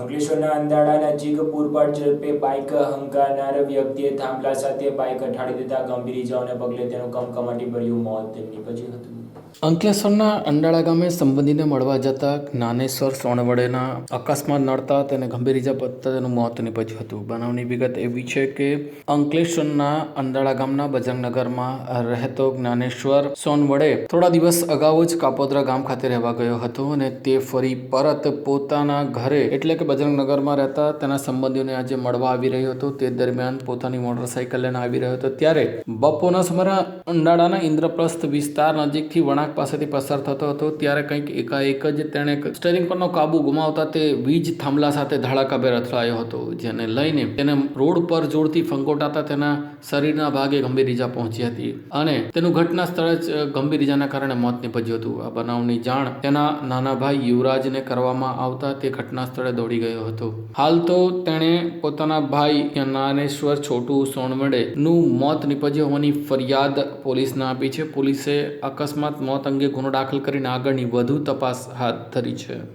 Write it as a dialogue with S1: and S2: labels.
S1: અંકલેશ્વરના અંદાડા નજીક પૂરપાટ ઝડપે બાઇક હંકારનાર વ્યક્તિએ થાંભલા સાથે બાઇક અથાડી દેતા ગંભીર ઇજાઓને પગલે તેનું કમકમાટી ભર્યું મોત. નીપજ્યું હતું.
S2: અંકલેશ્વરના અંડાળા ગામે સંબંધીને મળવા જતા જ્ઞાનેશ્વર સોણવડેના અકસ્માત નડતા તેને ગંભીર ઇજા પતતા તેનું મોત નીપજ્યું હતું. બનાવની વિગત એવી છે કે અંકલેશ્વરના અંડાળા ગામના બજરંગનગરમાં રહેતો જ્ઞાનેશ્વર સોનવડે થોડા દિવસ અગાઉ જ કાપોદ્રા ગામ ખાતે રહેવા ગયો હતો અને તે ફરી પરત પોતાના ઘરે એટલે કે બજરંગનગરમાં રહેતા તેના સંબંધીઓને આજે મળવા આવી રહ્યો હતો. તે દરમિયાન પોતાની મોટરસાઇકલ લઈને આવી રહ્યો હતો. ત્યારે બપોરના સમયે અંડાળાના ઇન્દ્રપ્રસ્થ વિસ્તાર નજીકથી વણાક પાસેથી પસાર થતો હતો. ત્યારે કંઈક એકાએક જ તેણે સ્ટેરિંગ પરનો કાબુ ગુમાવતા તે વીજ થાંભલા સાથે ધડાકાભેર અથડાયો હતો, જેને લઈને તેને રોડ પર જોરથી ફંગોટાતા તેના શરીરના ભાગે ગંભીર ઈજા પહોંચી હતી અને તેનું ઘટના સ્થળે જ ગંભીર ઈજાના કારણે મોત નીપજ્યું હતું. આ બનાવની જાણ તેના નાના ભાઈ યુવરાજને કરવામાં આવતા તે ઘટના સ્થળે દોડી ગયો હતો. હાલ તો તેણે પોતાના ભાઈ જ્ઞાનેશ્વર છોટુ સોનવડે નું મોત નીપજ્યું હોવાની ફરિયાદ પોલીસને આપી છે. પોલીસે અકસ્માત મોત અંગે ગુનો દાખલ કરીને આગળની વધુ તપાસ હાથ ધરી છે.